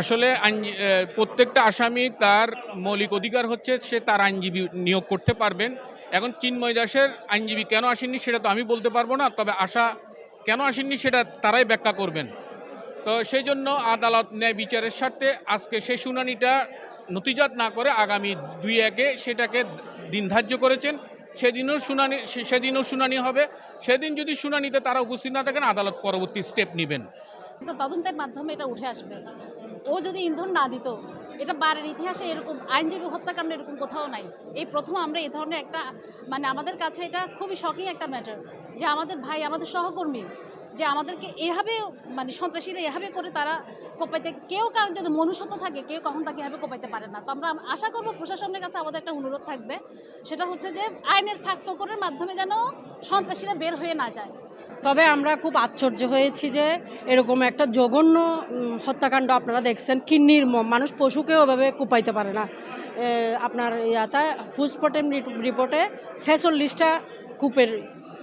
আসলে প্রত্যেকটা আসামি তার মৌলিক অধিকার হচ্ছে, সে তার আইনজীবী নিয়োগ করতে পারবেন। এখন চিন্ময় দাসের আইনজীবী কেন আসেননি সেটা তো আমি বলতে পারব না, তবে আশা কেন আসেননি সেটা তারাই ব্যাখ্যা করবেন। তো সেই জন্য আদালত ন্যায় বিচারের স্বার্থে আজকে সেই শুনানিটা নতিজাত না করে আগামী দুই একে সেটাকে দিন ধার্য করেছেন। সেদিনও শুনানি সেদিনও শুনানি হবে। সেদিন যদি শুনানিতে তারা উপস্থিত না থাকেন, আদালত পরবর্তী স্টেপ নেবেন। তো তদন্তের মাধ্যমে এটা উঠে আসবে। ও যদি ইন্ধন না দিত, এটা বারের ইতিহাসে এরকম, আইনজীবী হত্যাকাণ্ড এরকম কোথাও নাই। এই প্রথম আমরা এই ধরনের একটা মানে আমাদের কাছে এটা খুবই শকিং একটা ম্যাটার যে আমাদের ভাই, আমাদের সহকর্মী, যে আমাদেরকে এভাবে মানে সন্ত্রাসীরা এভাবে করে তারা কোপাইতে, কেউ কারও যদি মনুষ্যত্ব থাকে, কেউ কখন তাকে এভাবে কোপাইতে পারে না। তো আমরা আশা করব প্রশাসনের কাছে আমাদের একটা অনুরোধ থাকবে, সেটা হচ্ছে যে আইনের ফাঁক ফোকরের মাধ্যমে যেন সন্ত্রাসীরা বের হয়ে না যায়। তবে আমরা খুব আশ্চর্য হয়েছি যে এরকম একটা জঘন্য হত্যাকাণ্ড আপনারা দেখছেন। কি নির্মম, মানুষ পশুকেও ওভাবে কুপাইতে পারে না। আপনার ইয়াতে পোস্টমর্টেম রিপোর্টে ছেচল্লিশটা কূপের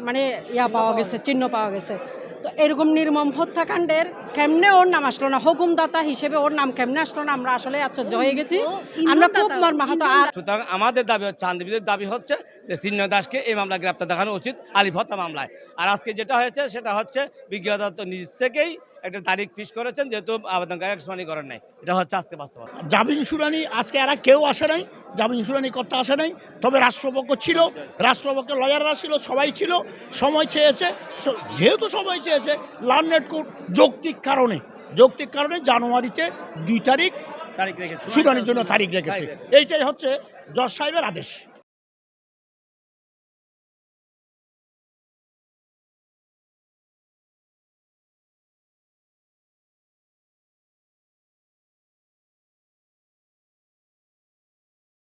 মানে ইয়া পাওয়া গেছে চিহ্ন পাওয়া গেছে। তো এরকম নির্মম হত্যাকাণ্ডের কেমনে ওর নাম আসলো না? হুকুমদাতা হিসেবে ওর নাম কেমনে আসলো না? আমরা আসলে আশ্চর্য হয়ে গেছি। আমরা খুব মর্মাহত। আর সুতরাং আমাদের দাবি হচ্ছে আন্দোলনের দাবি হচ্ছে যে চিন্ময় দাসকে এই মামলা গ্রেপ্তার দেখানো উচিত আলিফ হত্যা মামলায়। আর আজকে যেটা হয়েছে সেটা হচ্ছে বিজ্ঞ আদালত নিজ থেকেই একটা তারিখ ফিস করেছেন যেহেতু আবেদনকারী শুনানি করেন নাই। এটা হচ্ছে আজকে বাস্তবতা। জামিন শুনানি আজকে এরা কেউ আসে নাই। জামিন শুনানি করতে আসে নাই তবে রাষ্ট্রপক্ষ ছিল রাষ্ট্রপক্ষের লয়াররা ছিল সবাই ছিল সময় চেয়েছে যেহেতু সময় চেয়েছে লার্নেট কোর্ট যৌক্তিক কারণে যৌক্তিক কারণে জানুয়ারিতে দুই তারিখ তারিখ রেখেছে। শুনানির জন্য তারিখ রেখেছে। এইটাই হচ্ছে জজ সাহেবের আদেশ।